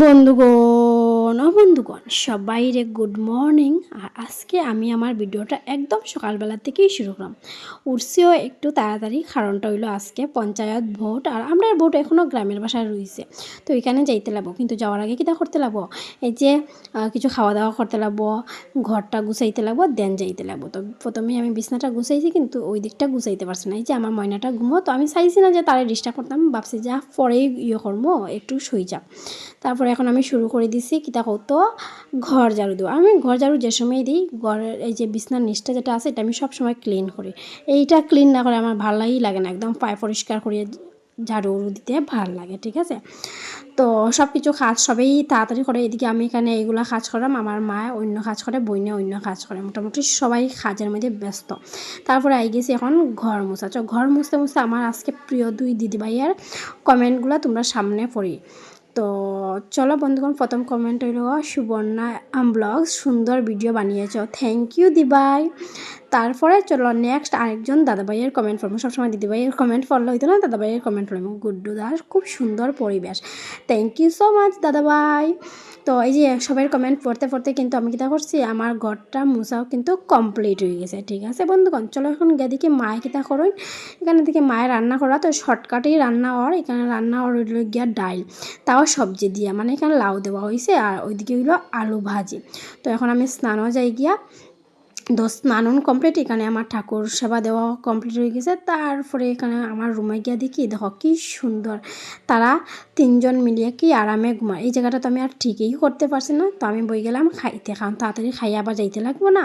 বন্ধুগণ ও বন্ধুগণ, সবাইরে গুড মর্নিং আর আজকে আমি আমার ভিডিওটা একদম সকালবেলা থেকেই শুরু করলাম। উঠছিও একটু তাড়াতাড়ি, কারণটা হইল আজকে পঞ্চায়েত ভোট, আর আমরা ভোট এখনও গ্রামের বাসায় রয়েছে তো এখানে যাইতে লাগবো, কিন্তু যাওয়ার আগে কিটা করতে লাগবো? এই যে কিছু খাওয়া দাওয়া করতে লাগবো, ঘরটা গুছাইতে লাগবো দেন যাইতে লাগবো। তো প্রথমে আমি বিছনাটা গুছাইছি, কিন্তু ওই দিকটা গুছাইতে পারছি না। এই যে আমার ময়নাটা ঘুমো তো আমি চাইছি না যে তারে ডিস্টার্ব করতাম, ভাবছি যা পরেই ইয়ে করব একটু শুই যাব তারপরে এখন আমি শুরু করে দিছি কিতা কতো ঘর ঝাড়ু দেবো আমি ঘর ঝাড়ু যে সময় দিই, ঘরের এই যে বিছনার নিচটা যেটা আছে, এটা আমি সব সময় ক্লিন করি। এইটা ক্লিন না করে আমার ভালোই লাগে না, একদম পায়ে পরিষ্কার করিয়ে ঝাড়ু দিতে ভালো লাগে, ঠিক আছে? তো সব কিছু কাজ সবই তাড়াতাড়ি করে। এদিকে আমি এখানে এইগুলো কাজ করলাম আমার মা অন্য কাজ করে, বইনে অন্য কাজ করে। মোটামুটি সবাই কাজের মধ্যে ব্যস্ত। তারপরে আই গেছি এখন ঘর মুছা। তো ঘর মুছতে মুছতে আমার আজকে প্রিয় দুই দিদিভাইয়ের কমেন্টগুলো তোমরা সামনে পড়ি। তো চলো বন্ধুগণ, প্রথম কমেন্ট হইল সুবর্ণা ব্লগ সুন্দর ভিডিও বানিয়েছ। থ্যাংক ইউ দিবাই। তারপরে চলো নেক্সট আরেকজন দাদাভাইয়ের কমেন্ট পড়ব। সবসময় দিদিভাইয়ের কমেন্ট পড়লে হইতো না, দাদাভাইয়ের কমেন্ট পড়ব। গুড্ডু দাস, খুব সুন্দর পরিবেশ। থ্যাংক ইউ সো মাচ দাদাভাই। তো এই যে সবাই কমেন্ট পড়তে পড়তে কিন্তু আমি কিতা করছি, আমার ঘরটা মুছাও কিন্তু কমপ্লিট হয়ে গেছে, ঠিক আছে বন্ধুগণ? চলো এখন গেদিকে মায়ে কিতা করুন। এখানে থেকে মায়ের রান্না করা, তো শর্টকাটেই রান্না হওয়ার এখানে রান্না হওয়ার গিয়া ডাইল। তাও সবজি দিয়া। মানে এখানে লাউ দেওয়া হয়েছে আর ওইদিকে হইল আলু ভাজি। তো এখন আমি স্নানও যাই গিয়া তো স্নানন কমপ্লিট এখানে আমার ঠাকুর সেবা দেওয়া কমপ্লিট হয়ে গেছে। তারপরে এখানে আমার রুমে গিয়া দেখি, দেখো কি সুন্দর। তারা তিনজন মিলিয়ে কি আরামে ঘুমায়। এই জায়গাটা তো আমি আর ঠিকই করতে পারছি না। তো আমি বই গেলাম, খাইতে। কারণ তাড়াতাড়ি খাইয়ে আবার যাইতে লাগবো না।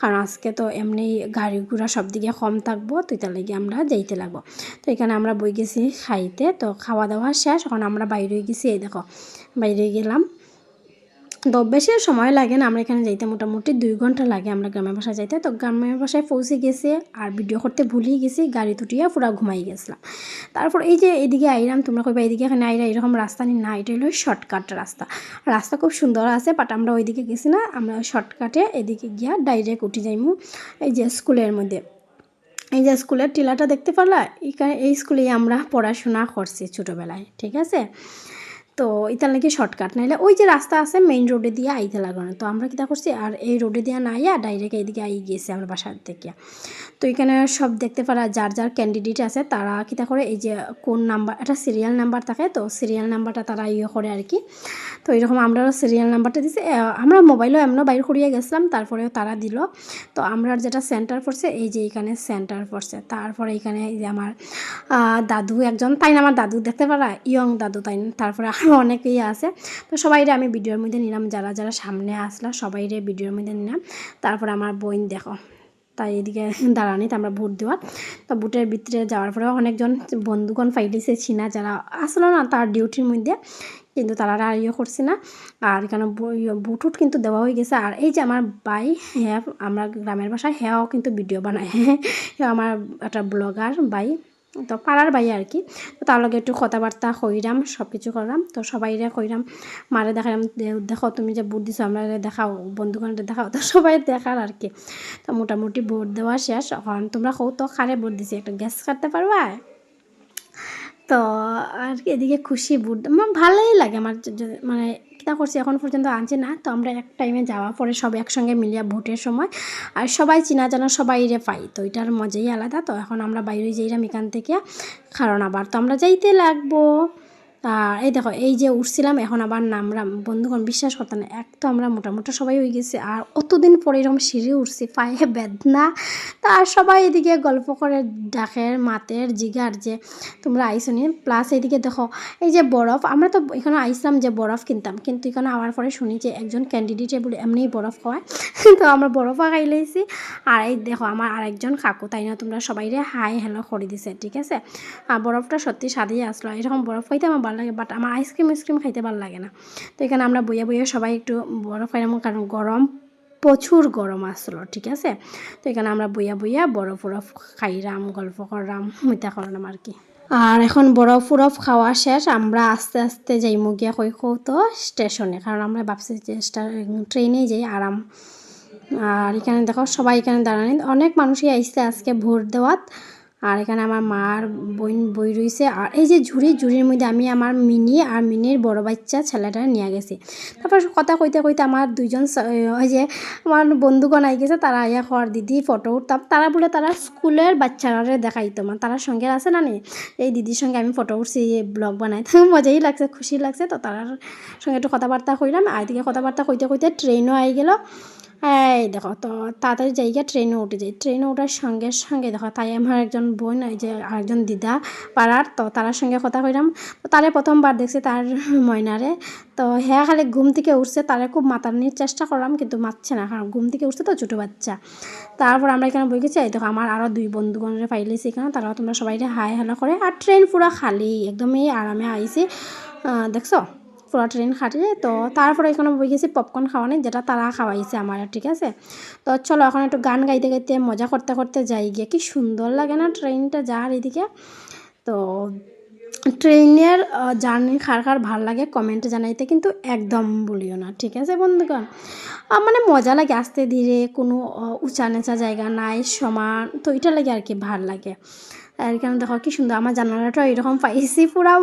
কারণ আজকে তো এমনি গাড়ি ঘোড়া সব দিকে কম থাকব, তো তার লাগে আমরা যাইতে লাগবো। তো এখানে আমরা বই গেছি খাইতে। তো খাওয়া দাওয়া শেষ, এখন আমরা বাইরে গেছি, এই দেখো। বাইরে গেলাম। তো বেশি সময় লাগে না, আমরা এখানে যাইতে মোটামুটি দুই ঘণ্টা লাগে আমরা গ্রামের বাসায় যাইতে। তো গ্রামের বাসায় পৌঁছে গেছে আর ভিডিও করতে ভুলেই গেছি, গাড়ি তুটিয়া পুরা ঘুমাই গেছিলাম। তারপর এই যে এদিকে আইরাম, তোমরা কইবা এদিকে এখানে আইরা এরকম রাস্তা নি না, এটা হলো শর্টকাট রাস্তা। রাস্তা খুব সুন্দর আছে বাট আমরা ওইদিকে গেছি না, আমরা শর্টকাটে এদিকে গিয়া ডাইরেক্ট উঠে যাইমু এই যে স্কুলের মধ্যে। এই যে স্কুলের টিলাটা দেখতে পারলা? এখানে এই স্কুলেই আমরা পড়াশোনা করছি ছোটোবেলায়, ঠিক আছে? তো ইতার নাকি শর্টকাট নাইলে ওই যে রাস্তা আছে মেইন রোডে দিয়ে আইতে লাগানো তো আমরা কিতা করছি, আর এই রোডে দিয়ে না আইয়া ডাইরেক্ট এইদিকে আই গেছি আমরা বাসার থেকে তো এখানে সব দেখতে পারা যার যার ক্যান্ডিডেট আছে, তারা কিতা করে, এই যে কোন নাম্বার একটা সিরিয়াল নাম্বার থাকে তো সিরিয়াল নাম্বারটা তারা ইয়ে করে আর কি। তো এরকম আমরাও সিরিয়াল নাম্বারটা দিছি আমরা মোবাইলও এমনও বাইর করিয়ে গেছিলাম, তারপরেও তারা দিল। তো আমরা যেটা সেন্টার পড়ছে, এই যে এখানে সেন্টার পড়ছে। তারপরে এখানে এই যে আমার দাদু একজন, তাই না? আমার দাদু দেখতে পারা? ইয়ং দাদু, তাই তারপরে অনেকেই আছে। তো সবাইরে আমি ভিডিওর মধ্যে নিলাম, যারা যারা সামনে আসলো সবাইরে ভিডিওর মধ্যে নিলাম। তারপরে আমার বোন দেখো, তাই এদিকে দাঁড়ানি আমরা ভোট দেওয়ার। তো ভোটের ভিতরে যাওয়ার পরেও অনেকজন বন্ধুগণ ফাইলিছে চিনা যারা আসলো না তার ডিউটির মধ্যে, কিন্তু তারা আর ইয়ে করছে না। আর এখানে বুট উট কিন্তু দেওয়া হয়ে গেছে। আর এই যে আমার বাই হ্যাঁ আমরা গ্রামের ভাষায় হ্যাঁও কিন্তু ভিডিও বানায়। হ্যাঁ আমার একটা ব্লগার বাই তো পাড়ার বাই আর কি। তো তার লগে একটু কথাবার্তা কইরাম সব কিছু করলাম তো সবাইরে কইরাম, মারে দেখালাম দেখো তুমি যে ভোট দিছো, আমরা দেখাও বন্ধুগণটা দেখাও। তো সবাই দেখার আর কি। তো মোটামুটি ভোট দেওয়া শেষ। এখন তোমরা কৌ তো কারে ভোট দিছি, একটা গ্যাস কাটতে পারবা? তো আর কি, এদিকে খুশি বুট আমার ভালোই লাগে আমার মানে কিতা করছি এখন পর্যন্ত আনছি না। তো আমরা এক টাইমে যাওয়া পরে সব একসঙ্গে মিলিয়া ভোটের সময়। আর সবাই চিনা জানা সবাই রে পাই, তো এটার মজাই আলাদা। তো এখন আমরা বাইরে যাইলাম এখান থেকে, কারণ আবার তো আমরা যাইতে লাগবো। আর এই দেখো, এই যে উঠছিলাম, এখন আবার নামলাম বন্ধুগণ বিশ্বাস করতে না, এক তো আমরা মোটামুটি সবাই হয়ে গেছি, আর অতদিন পরে এরকম সিঁড়ি উঠছি, পায়ে বেদনা। তার সবাই এদিকে গল্প করে, ডাকের, মাতের, জিগার যে তোমরা আইসো নি। প্লাস এইদিকে দেখো, এই যে বরফ, আমরা তো এখানে আইসলাম যে বরফ কিনতাম, কিন্তু এখানে আওয়ার পরে শুনি যে একজন ক্যান্ডিডেটে বলে এমনিই বরফ খাওয়ায় তো আমরা বরফও খাই লাইছি। আর এই দেখো, আমার আরেকজন কাকু, তাই না, তোমরা সবাই রে হাই হ্যালো করে দিছে, ঠিক আছে? আর বরফটা সত্যি স্বাদই আসলো, এরকম বরফ খাইতে আমার ভালো লাগে বাট আমার আইসক্রিম আইসক্রিম খাইতে ভালো লাগে না। তো এখানে আমরা বইয়ে বইয়ে সবাই একটু বরফ খাইলাম কারণ গরম, প্রচুর গরম আসলো, ঠিক আছে? তো এখানে আমরা বইয়া বইয়া বরফ বরফ খাইরাম, গল্প করলাম মিতা করলাম আর কি। আর এখন বরফ উরফ খাওয়া শেষ, আমরা আস্তে আস্তে যাই মুগিয়া কই তো স্টেশনে, কারণ আমরা ভাবছি যে ট্রেনেই যাই, আরাম। আর এখানে দেখো, সবাই এখানে দাঁড়ানি, অনেক মানুষই আইসছে আজকে ভোট দেওয়াত। আর এখানে আমার মার বোন বই রইছে। আর এই যে ঝুড়ি, ঝুড়ির মধ্যে আমি আমার মিনি আর মিনির বড় বাচ্চা ছেলেটা নিয়ে গেছি। তারপর কথা কইতে কইতে আমার দুইজন ওই যে আমার বন্ধুগণ আই গেছে, তারা আইয়া হওয়ার দিদি ফটো উঠতাম। তারা বলে তারা স্কুলের বাচ্চারা দেখাইতো মানে তারা সঙ্গে আছে না নি? এই দিদির সঙ্গে আমি ফটো উঠছি ব্লগ বানাই। মজাই লাগছে, খুশি লাগছে। তো তার সঙ্গে একটু কথাবার্তা কইলাম। আর এদিকে কথাবার্তা কইতে কইতে ট্রেনও আই গেল। এই দেখো তো তাড়াতাড়ি জায়গা ট্রেনে উঠে যাই। ট্রেনে ওঠার সঙ্গে সঙ্গে দেখো, তাই আমার একজন বোন, এই যে আরেকজন দিদা পাড়ার, তো তার সঙ্গে কথা কইলাম তো তারে প্রথমবার দেখছি তার ময়নারে। তো হ্যাঁ খালি ঘুম থেকে উঠছে, তারে খুব মাতানির চেষ্টা করলাম কিন্তু মাতছে না, কারণ ঘুম থেকে উঠছে তো ছোটো বাচ্চা। তারপর আমরা এখানে বই গেছি, এই দেখো আমার আরও দুই বন্ধুগণের পাইলেছি এখানে, তারাও তোমরা সবাই হাই হ্যালো করে। আর ট্রেন পুরো খালি, একদমই আরামে আইছি। দেখছ? পুরো ট্রেন খাটে, তো তারপরে এখানে বই গেছি পপকর্ন খাওয়ানি যেটা তারা খাওয়াইছে আমার, ঠিক আছে? তো চলো এখন একটু গান গাইতে গাইতে মজা করতে করতে যাই গিয়ে। কি সুন্দর লাগে না ট্রেনটা যার এদিকে? তো ট্রেনের জার্নি খার খার ভালো লাগে কমেন্টে জানাইতে কিন্তু একদম বলিও না, ঠিক আছে বন্ধুগণ? মানে মজা লাগে আস্তে ধীরে, কোনো উঁচা নেচা জায়গা নাই, সমান, তো এটা লাগে আর কি ভালো লাগে। আর এখানে দেখো কি সুন্দর আমার জানালাটা এরকম পাইছি পুরা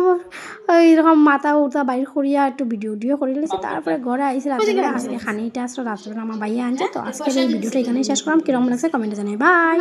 এরকম মাথা উঠা বাইর করিয়া একটু ভিডিও ভিডিও করে নিয়েছি তারপরে ঘরে আইসি রাত্রে আজকে খানিটা আসলো রাত্রে আমার ভাইয়া আনছে, তো আজকে এই ভিডিওটা এখানেই শেষ করলাম। কীরকম লাগছে কমেন্টে জানাই। বাই